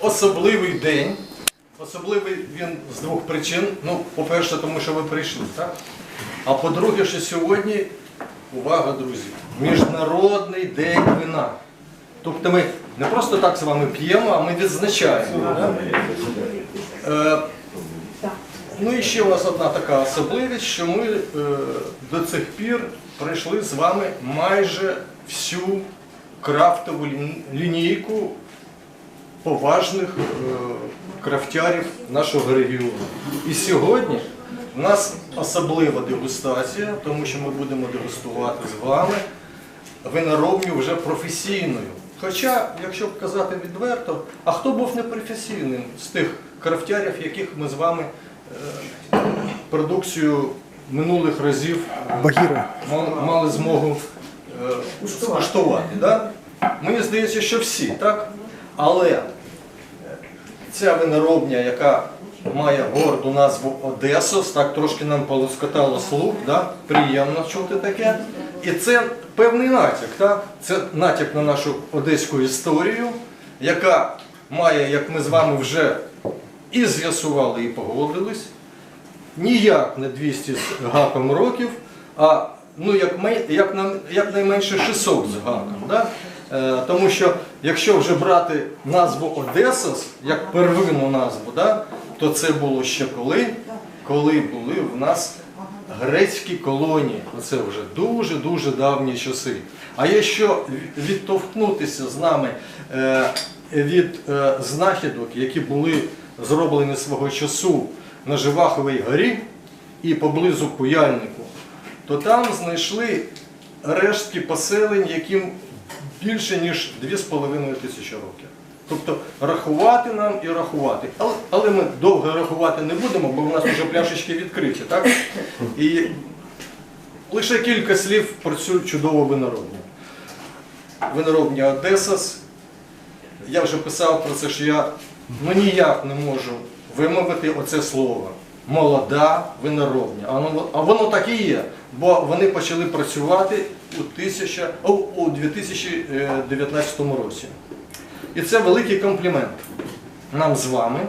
Особливий день. Особливий він з двох причин. Ну, по-перше, тому що ви прийшли, так? А по-друге, що сьогодні, увага, друзі, Міжнародний день вина. Тобто ми не просто так з вами п'ємо, а ми відзначаємо. Е, ну і ще у нас одна така особливість, що ми е, до цих пір пройшли з вами майже всю крафтову лінійку поважних е, крафтярів нашого регіону. І сьогодні в нас особлива дегустація, тому що ми будемо дегустувати з вами виноробню вже професійною. Хоча, якщо б казати відверто, а хто був непрофесійним з тих крафтярів, яких ми з вами е, продукцію минулих разів е, Багіра. мали, змогу скуштувати. Да? Мені здається, що всі, так? Але ця виноробня, яка має горду назву Одесос, так трошки нам полоскотало слух, да? приємно чути таке. І це певний натяк, так? це натяк на нашу одеську історію, яка має, як ми з вами вже і з'ясували, і погодились, ніяк не 200 з гаком років, а ну, як, як, нам- якнайменше 600 з гаком. Да? Е, тому що якщо вже брати назву Одесас, як первинну назву, то це було ще коли? Коли були в нас грецькі колонії. Це вже дуже-дуже давні часи. А якщо відтовкнутися з нами е, від е, знахідок, які були зроблені свого часу на Живаховій горі і поблизу Куяльнику, то там знайшли рештки поселень, яким більше ніж 2,5 тисячі років. Тобто рахувати нам і рахувати. Але, але ми довго рахувати не будемо, бо в нас вже пляшечки відкриті, так? І лише кілька слів про цю чудову виноробню. Виноробня Одесас. Я вже писав про це, що я ну, ніяк не можу вимовити оце слово. Молода виноробня. А воно, а воно так і є, бо вони почали працювати у, 1000, о, у 2019 році. І це великий комплімент нам з вами,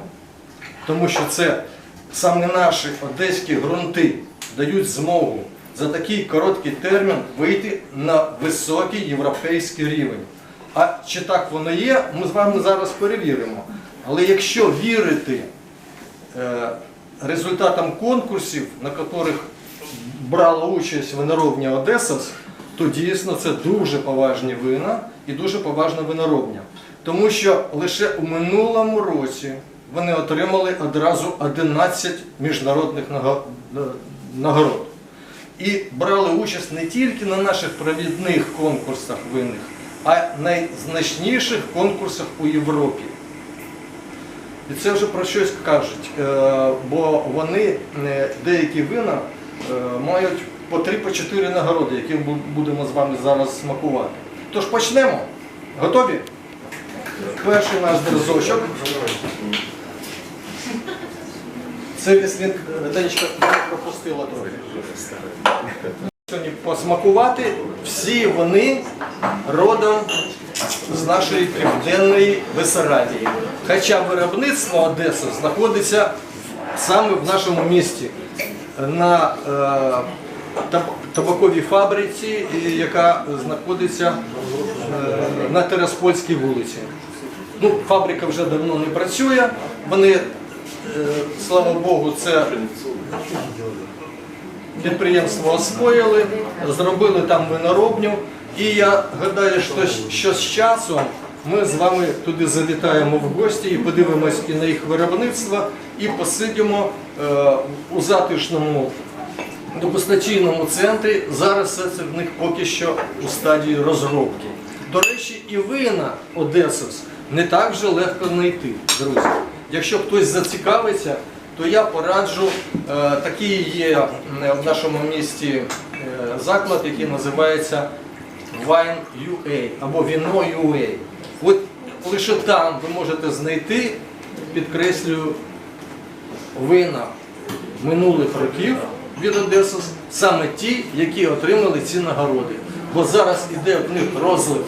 тому що це саме наші одеські ґрунти дають змогу за такий короткий термін вийти на високий європейський рівень. А чи так воно є, ми з вами зараз перевіримо. Але якщо вірити е, результатам конкурсів, на яких брала участь виноробня Одесас, то дійсно це дуже поважні вина і дуже поважна виноробня. Тому що лише у минулому році вони отримали одразу 11 міжнародних нагород. І брали участь не тільки на наших провідних конкурсах винних, а найзначніших конкурсах у Європі. І це вже про щось кажуть, е, бо вони е, деякі вина е, мають по 3-4 нагороди, які будемо з вами зараз смакувати. Тож почнемо. Готові? Перший наш зразочок. Це віслін Танечка пропустила трохи. Сьогодні посмакувати всі вони родом з нашої південної Бесарабії. Хоча виробництво Одеси знаходиться саме в нашому місті на е, табаковій фабриці, яка знаходиться е, на Тераспольській вулиці. Ну, фабрика вже давно не працює. Вони, е, слава Богу, це підприємство освоїли, зробили там виноробню. І я гадаю, що, з часом ми з вами туди завітаємо в гості і подивимось і на їх виробництво, і посидимо е, у затишному дегустаційному центрі. Зараз все це в них поки що у стадії розробки. До речі, і вина Одесос не так же легко знайти, друзі. Якщо хтось зацікавиться, то я пораджу, е, такий є е, в нашому місті е, заклад, який називається Wine UA або Віно UA. От лише там ви можете знайти, підкреслюю, вина минулих років від Одеси, саме ті, які отримали ці нагороди. Бо зараз іде в них розлив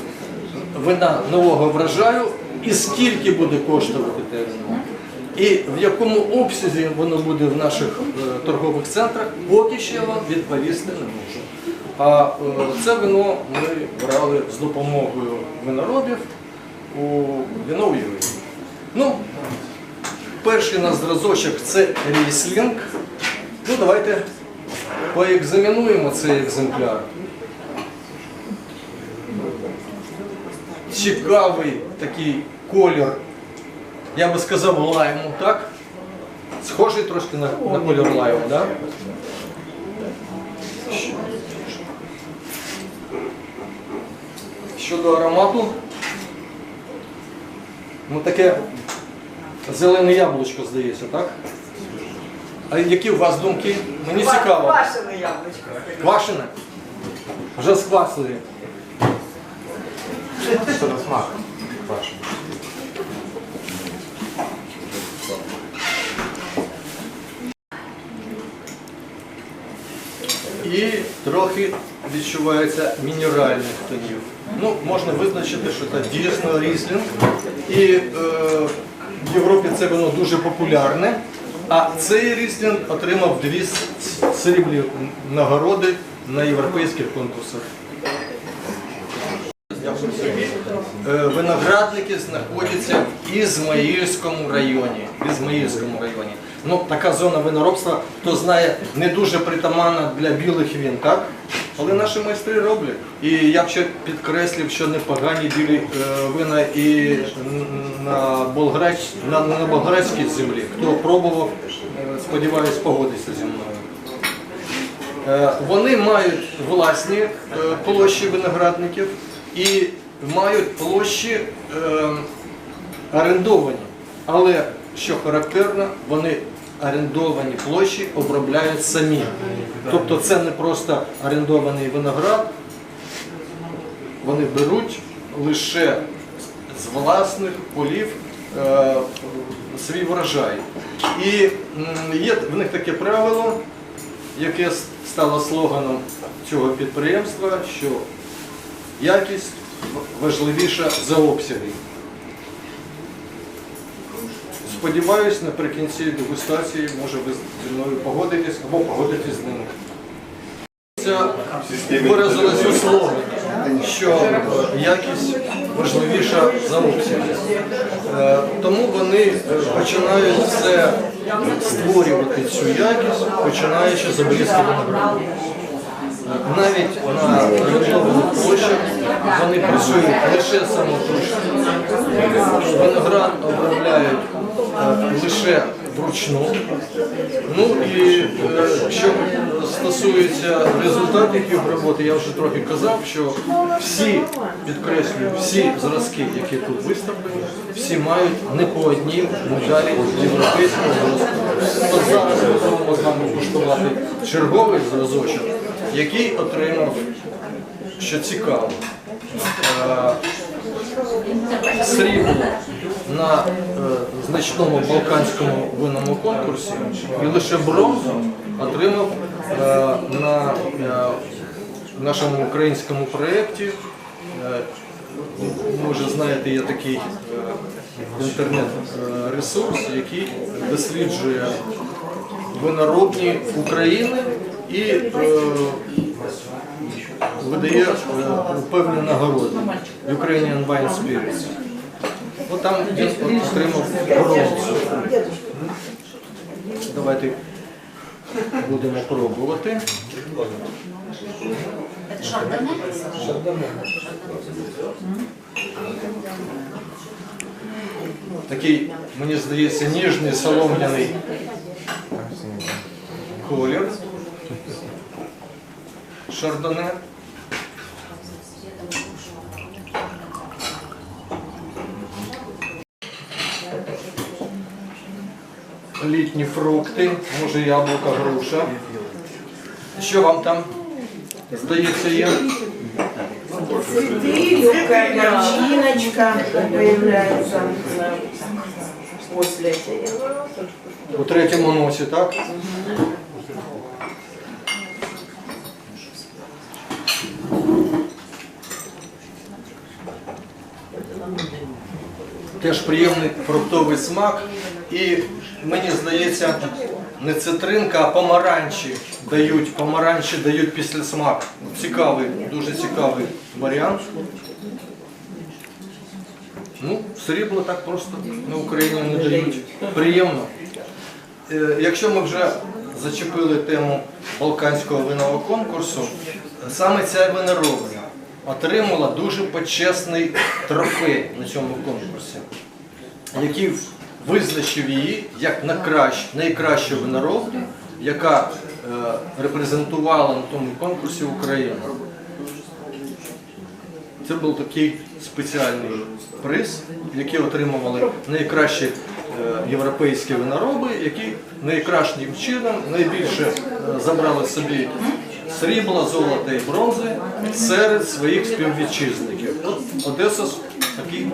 вина нового врожаю, і скільки буде коштувати те вино, і в якому обсязі воно буде в наших е, торгових центрах, поки я вам відповісти не можу. А е, це вино ми брали з допомогою виноробів у вино Ну, перший на зразочок це ріслінг. Ну, давайте поекзамінуємо цей екземпляр. Цікавий такий колір, я би сказав, лайму, так? Схожий трошки на, на колір лайму, так? Да? Щодо аромату, ну таке зелене яблучко, здається, так? А які у вас думки? Мені цікаво. Квашене яблучко. Квашене? Вже сквасили. Що на смак ваш? І трохи відчувається мінеральних тонів. Ну, можна визначити, що це дійсно ріслінг. І е, в Європі це воно дуже популярне. А цей ріслінг отримав дві сріблі нагороди на європейських конкурсах. Е, Виноградники знаходяться в Ізмаїльському районі. В Ізмаїльському районі. Ну, така зона виноробства, хто знає, не дуже притаманна для білих він, так? Але наші майстри роблять. І я б ще підкреслив, що непогані білі е, вина і на, Болграч, на, на болгарській землі. Хто пробував, сподіваюсь, погодиться зі мною. Е, Вони мають власні е, площі виноградників і мають площі орендовані. Але що характерно, вони орендовані площі обробляють самі. Тобто це не просто орендований виноград, вони беруть лише з власних полів е, свій врожай. І є в них таке правило, яке стало слоганом цього підприємства, що якість важливіша за обсяги. Сподіваюсь, наприкінці дегустації, може ви зі мною погодитесь або погодитесь з ними. У слогані, що е, якість важливіша за обсяги. Е, Тому вони е, починають все створювати цю якість, починаючи з обрізки винограду. Навіть на орієнтованих площах вони працюють лише самотужки. Виноград обробляють е, лише вручну. Ну і е, що стосується результатів роботи, я вже трохи казав, що всі, підкреслюю, всі зразки, які тут виставлені, всі мають не по одній медалі європейського зразку. От зараз ми будемо з вами куштувати черговий зразочок, який отримав, що цікаво, е, срібло на е, значному балканському винному конкурсі і лише бронзу отримав е, на е, нашому українському проєкті. Ви вже знаєте, є такий інтернет-ресурс, який досліджує виноробні України і е, видає е, певні нагороди Ukrainian Wine Spirits. От там він отримав бронзу. Давайте будемо пробувати. Шардоне? Такий, мені здається, ніжний солом'яний колір. Шардоне. Літні фрукти, може яблука, груша. Що вам там здається є? Цветы, горчиночка появляется после. У третьому носі, так? теж приємний фруктовий смак. І мені здається, не цитринка, а помаранчі дають, помаранчі дають після смак. Цікавий, дуже цікавий варіант. Ну, срібло так просто на Україні не дають. Приємно. Е, Якщо ми вже зачепили тему Балканського винного конкурсу, саме ця виноробня отримала дуже почесний трофей на цьому конкурсі, який визначив її як найкращ, найкращу виноробню, яка е, репрезентувала на тому конкурсі Україну. Це був такий спеціальний приз, який отримували найкращі е, європейські винороби, які найкращим чином найбільше е, забрали собі срібла, золота і бронзи серед своїх співвітчизників. От Одеса такий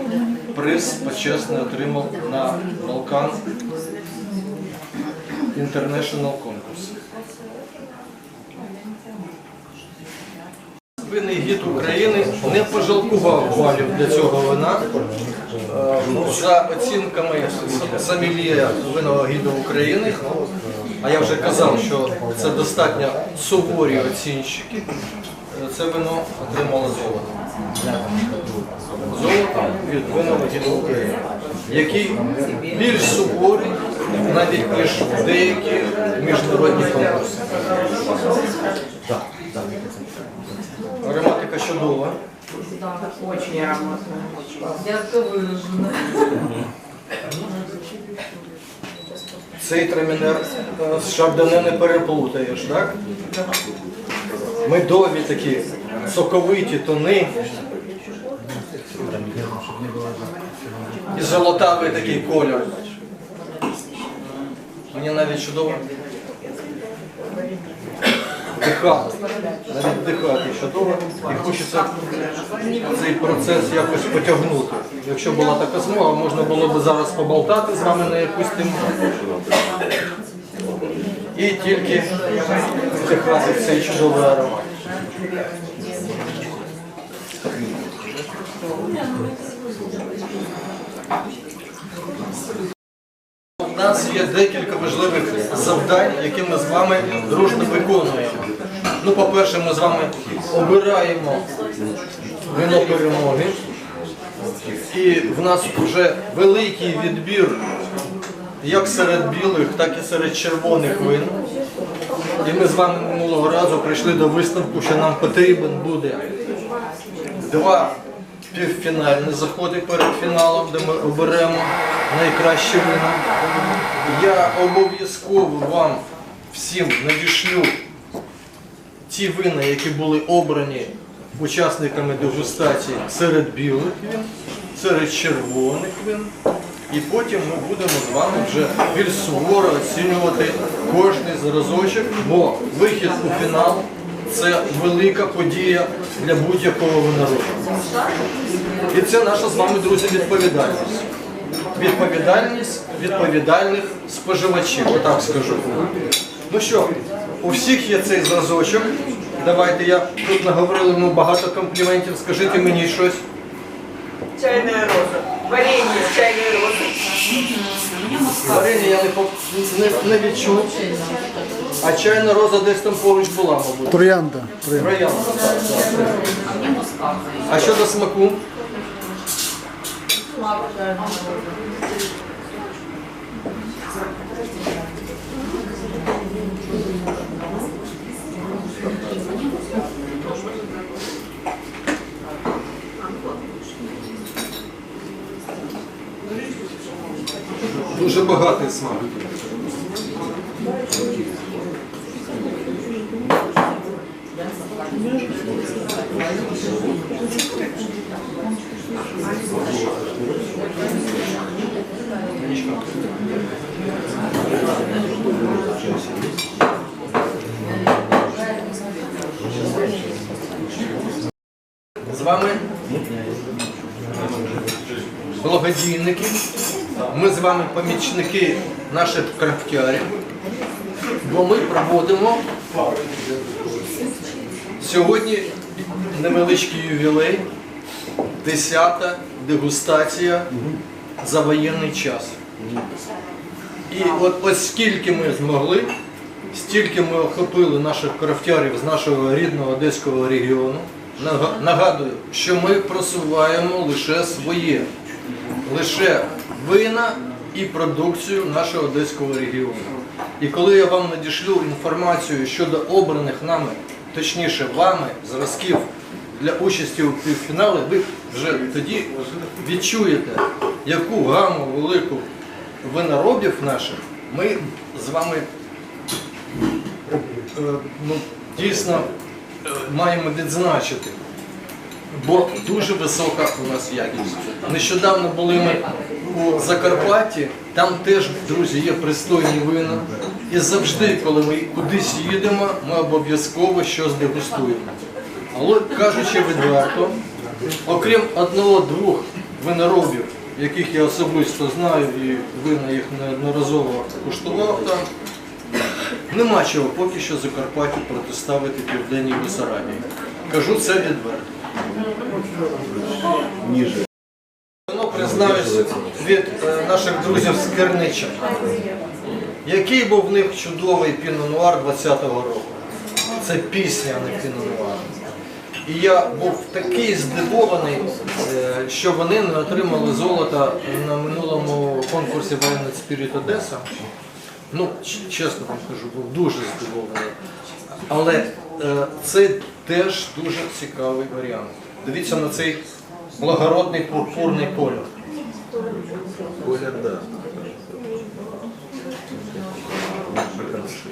приз почесний отримав на Балкан International конкурс. Винний гід України не пожалкував балів для цього вина. Е, За оцінками Самілія винного гіду України, а я вже казав, що це достатньо суворі оцінщики, е, це вино отримало золото. Золото від винного гіду України, який більш суворий, навіть ніж деякі міжнародні конкурси. Ароматика чудова. Цей трамінер е, з шардоне не переплутаєш, так? Медові такі, соковиті тони. І золотавий такий кольор. Мені навіть чудово вдихати. Навіть вдихати чудово. І хочеться цей процес якось потягнути. Якщо була така змога, можна було б зараз поболтати з вами на якусь тему. І тільки вдихати цей чудовий аромат. У нас є декілька важливих завдань, які ми з вами дружно виконуємо. Ну, по-перше, ми з вами обираємо вино перемоги. І в нас вже великий відбір як серед білих, так і серед червоних вин. І ми з вами минулого разу прийшли до висновку, що нам потрібен буде два півфінальні заходи перед фіналом, де ми оберемо найкраще вина. Я обов'язково вам всім надішлю ті вина, які були обрані учасниками дегустації серед білих вин, серед червоних вин. І потім ми будемо з вами вже більш суворо оцінювати кожний зразочок, бо вихід у фінал це велика подія для будь-якого винороду. І це наша з вами, друзі, відповідальність. Відповідальність відповідальних споживачів, отак скажу. Ну що, у всіх є цей зразочок. Давайте я тут наговорили йому багато компліментів. Скажіть мені щось. Чайная роза. Варенье с чайной розой. Варенье я не, по- не, не відчув. А чайна роза десь там поруч була, мабуть. Троянда. троянда. Троянда. А щодо смаку? Дуже багатий смак. З вами благодійники. Ми з вами помічники наших крафтярів, бо ми проводимо сьогодні невеличкий ювілей, 10-та дегустація за воєнний час. І от оскільки ми змогли, стільки ми охопили наших крафтярів з нашого рідного одеського регіону. Нагадую, що ми просуваємо лише своє, лише вина і продукцію нашого одеського регіону. І коли я вам надішлю інформацію щодо обраних нами, точніше вами, зразків для участі у півфіналі, ви вже тоді відчуєте, яку гаму велику виноробів наших ми з вами е, ну, дійсно е, маємо відзначити. Бо дуже висока у нас якість. Нещодавно були ми у Закарпатті, там теж, друзі, є пристойні вина. І завжди, коли ми кудись їдемо, ми обов'язково щось дегустуємо. Але кажучи відверто, окрім одного-двох виноробів, яких я особисто знаю і вина їх неодноразово куштував там, нема чого поки що Закарпаттю протиставити Південній Бесарабії. Кажу це відверто. Воно признаюсь від е, наших друзів з Кернича. Який був в них чудовий пінонуар 20-го року. Це пісня, а не пінонуар. І я був такий здивований, е, що вони не отримали золота на минулому конкурсі Воєнний Спіріт Одеса. Ну, чесно вам кажу, був дуже здивований. Але е, це теж дуже цікавий варіант. Дивіться на цей благородний пурпурний колір.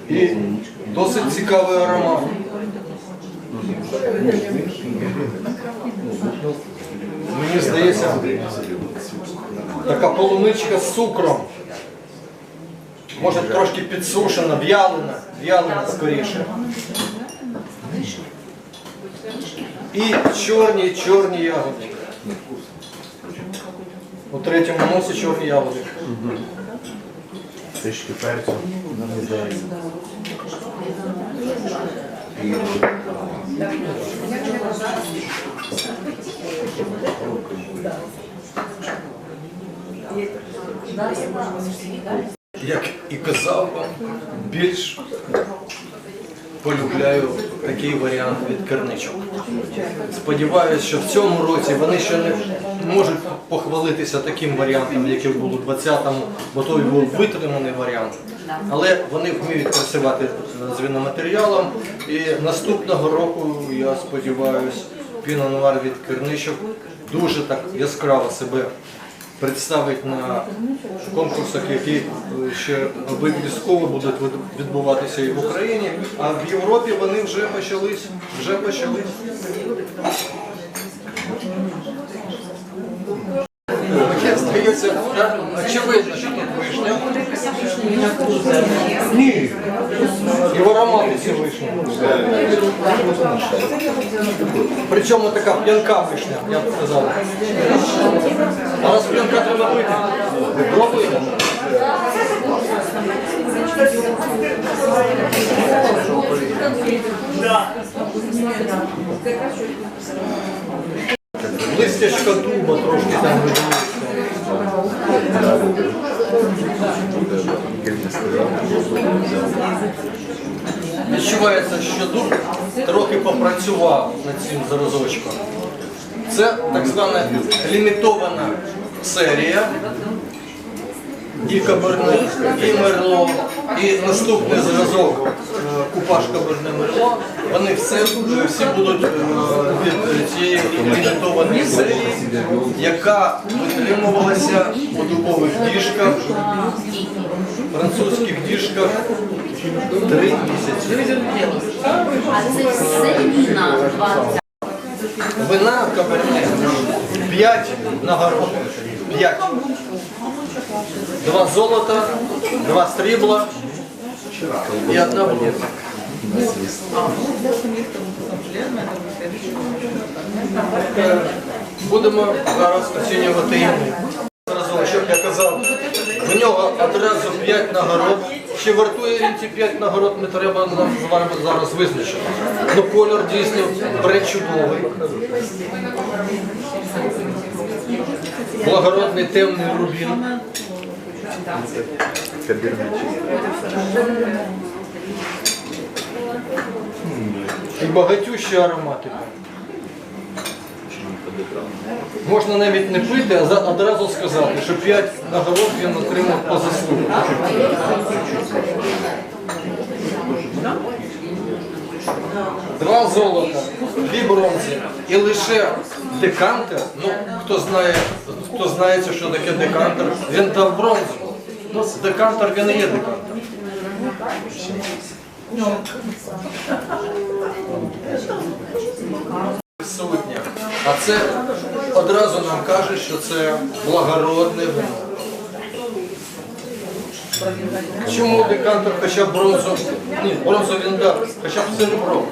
І досить цікавий аромат. Мені здається, така полуничка з цукром. Може трошки підсушена, в'ялена, в'ялена скоріше. І чорні, чорні ягоди. У третьому носі чорні ягоди. Трішки перцю. Як і казав вам, більш полюбляю такий варіант від керничок. Сподіваюсь, що в цьому році вони ще не можуть похвалитися таким варіантом, який був у 20-му, бо той був витриманий варіант. Але вони вміють працювати з віноматеріалом. І наступного року, я сподіваюся, пінонуар від керничок дуже так яскраво себе представить на конкурсах, які ще обов'язково будуть відбуватися і в Україні, а в Європі вони вже почались. Вже почались. Здається, очевидно, що тут вишня. Ні. І в ароматі вишні. Причому така п'янка вишня, я б сказав. А раз п'янка треба пити. Пробуємо. Листячка дуба трошки там виділиться. Відчувається, що дух трохи попрацював над цим зразочком. Це так звана лімітована серія. І Каберне, і Мерло, і наступний зразок е, Купаж Каберне Мерло. Вони все, всі будуть е, від цієї лімітованої серії, яка витримувалася у дубових діжках, французьких діжках три місяці. А це все віна 20. Вина каберне 5 нагород. 5. Два золота, два срібла і одна близька. Будемо зараз оцінювати її. Разочок я казав, в нього одразу 5 нагород. Чи вартує він ці 5 нагород, не треба з вами зараз визначити. Ну кольор дійсно пречудовий. Благородний темний рубін. І багатюща ароматика. Можна навіть не пити, а одразу сказати, що 5 нагород він отримав по заслугах. Два золота, дві бронзи і лише декантер. Ну, хто знає, хто знає, що таке декантер, він дав бронзу. Ну, декантер він і є декантер. Присутня. А це одразу нам каже, що це благородне вино. Чому декантер хоча б бронзу? Ні, бронзу він дав, хоча б серебро,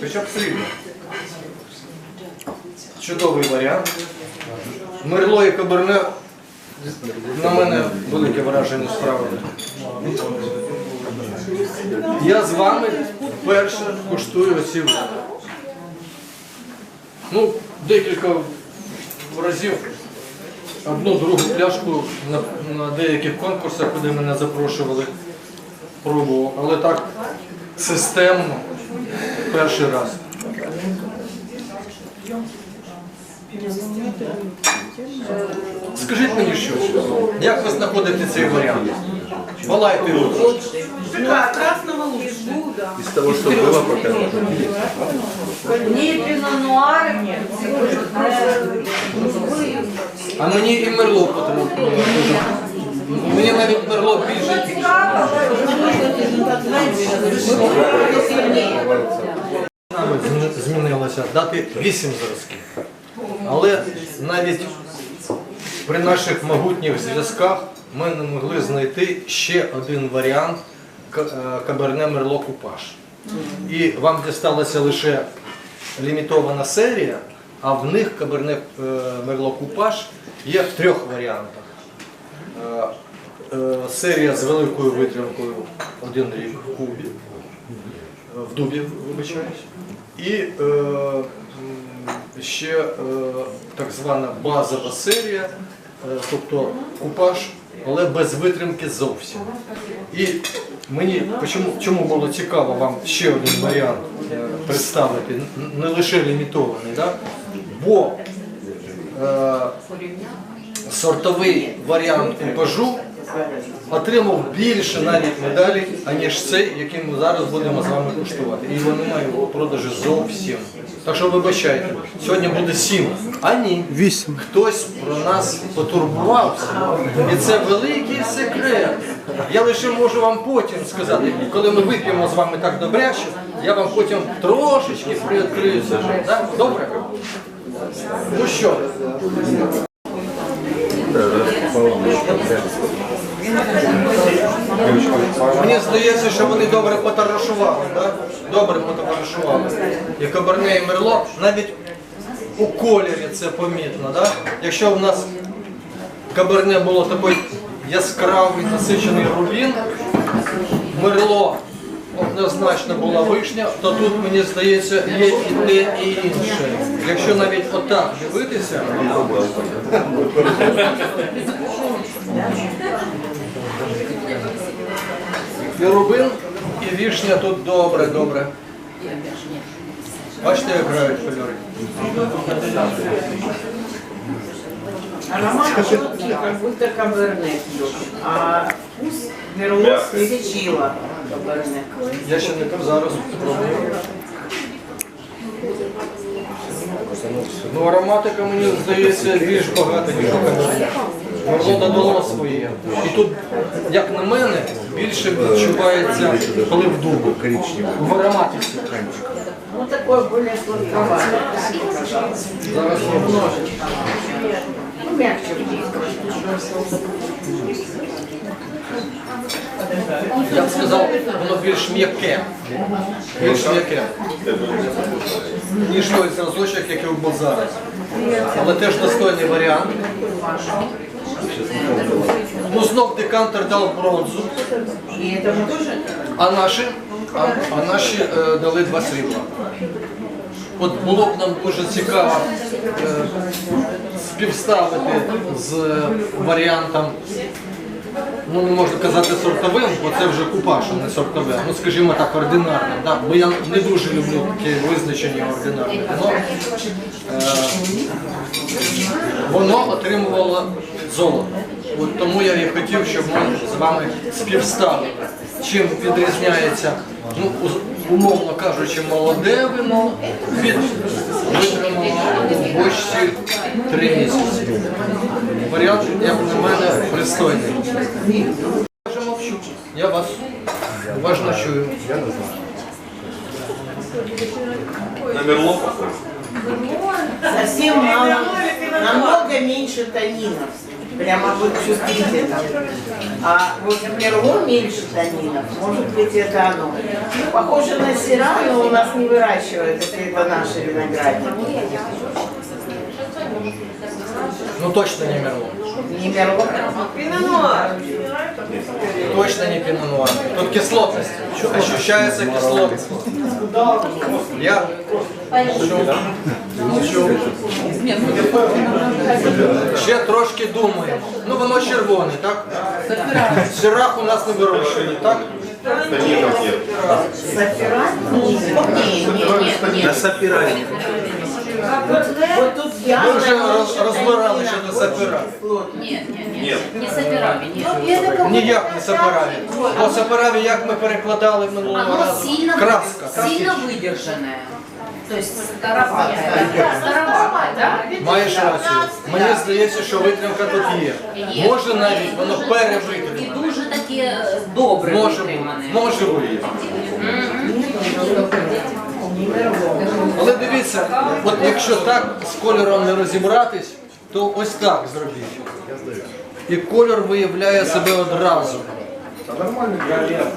хоча б срібло. Чудовий варіант. Мерло і каберне на мене велике враження справили. Я з вами вперше куштую оці. Ну, декілька разів одну другу пляшку на, на деяких конкурсах, куди мене запрошували, пробував. Але так системно перший раз. Скажіть мені щось, як ви знаходите цей варіант? Балайте його трошки. Красного лучше. Из того, что было пока. Ні, піно нуар, ні. А мені і мерло потрібно. Мені навіть мерло більше. Нами змі- змінилося дати 8 зразків. Але навіть при наших могутніх зв'язках ми не могли знайти ще один варіант Каберне Мерло Купаж. І вам дісталася лише лімітована серія, а в них Каберне е, Мерло Купаж є в трьох варіантах. Е, е, Серія з великою витримкою один рік в кубі, е, в дубі, вибачаюсь. І е, ще е, так звана базова серія, е, тобто купаж, але без витримки зовсім. І мені чому, чому було цікаво вам ще один варіант е, представити, не лише лімітований, да? бо е, сортовий варіант купажу отримав більше навіть медалей, аніж цей, який ми зараз будемо з вами куштувати. І його немає у продажі зовсім. Так що вибачайте, сьогодні буде сім. А ні. Вісім. Хтось про нас потурбувався. І це великий секрет. Я лише можу вам потім сказати, коли ми вип'ємо з вами так добряче, я вам потім трошечки приоткрию секрет. Так? Добре? Ну що? Мені здається, що вони добре потарашували, добре потарашували. І Каберне і Мерло навіть у кольорі це помітно. Якщо в нас Каберне було такий яскравий насичений рубін, Мерло однозначно була вишня, то тут, мені здається, є і те, і інше. Якщо навіть отак дивитися, рубин, і вішня тут добре, добре. Бачите, як грають кольори? Аромат четкий, как будто каберне. А вкус мерло свечила каберне. Я ще не пив, зараз спробую. Ну, ароматика, мені здається, більш багата, ніж у Мерло додало своє. І тут, як на мене, більше відчувається, коли в дубу. В ароматиці. Ну такое более сладковатое. Зараз спробую. Ну мягче. Я б сказав, воно більш м'яке. Більш м'яке. Ніж той зразочок, який був зараз. Але теж достойний варіант. Ну, знов декантер дав бронзу, И это мы тоже а наші, а, а наші е, дали два срібла. От було б нам дуже цікаво е, співставити з варіантом, ну не можна казати сортовим, бо це вже купаж, а не сортове. Ну скажімо так, ординарним. Да? Бо я не дуже люблю таке визначення ординарне. Воно, е, воно отримувало золото. От тому я і хотів, щоб ми з вами співставили. Чим відрізняється, ну, умовно кажучи, молоде вино від витриманого у бочці три місяці. Варіант, як на мене, пристойний. Я мовчу. Я вас уважно чую. На Мерло похож. Совсем мало, намного меньше танинов Прямо вот чувствительно. А вот Мерло меньше танинов. Может быть, это оно. Похоже на сыра, но у нас не выращивают, если это наши виноградники. Ну точно не мерло. Не. Точно не пинонуар. Тут кислотность. Ощущается кислотность. Я чув. Ще трошки думаю. Ну воно червоне, так? Сирах у нас не вирощені, так? Нет. Сафиран? Не, не, На. Ми вже розбирали щодо сапира. Нет, нет, нет. Нет. Не нет. Ніяк не сапараві. По сапараві як ми перекладали минулого Оно разу? сильно, Краска. сильно выдержанное. То есть староватое. да? Староватое, да? Маєш рацію. Мені здається, що витримка тут є. Може навіть воно І перевитримане. дуже таке е, добре Може бути. витримане. Може бути. Але дивіться, от якщо так з кольором не розібратись, то ось так зробіть. І кольор виявляє себе одразу. Это,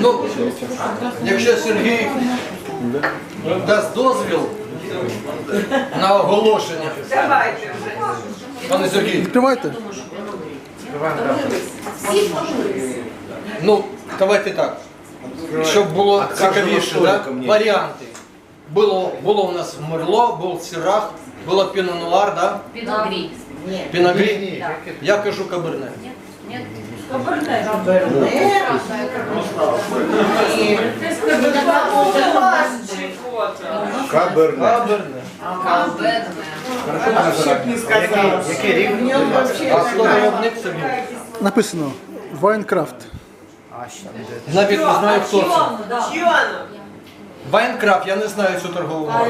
Ну, якщо Сергій дасть дозвіл на оголошення. Давайте Пане Сергій, Відкривайте. ну давайте так. Щоб було цікавіше, да? варіанти. Було, було у нас Мерло, був Сирах, було Пінонуар, да? Пиногрин. Пінагрі. Я кажу Каберне. Нет? Каберне. Каберне. Каберне. нем вообще А хто собі? Написано Вайнкрафт. Навіть не знаю, хто це. Вайнкрафт, я не знаю цю торгову.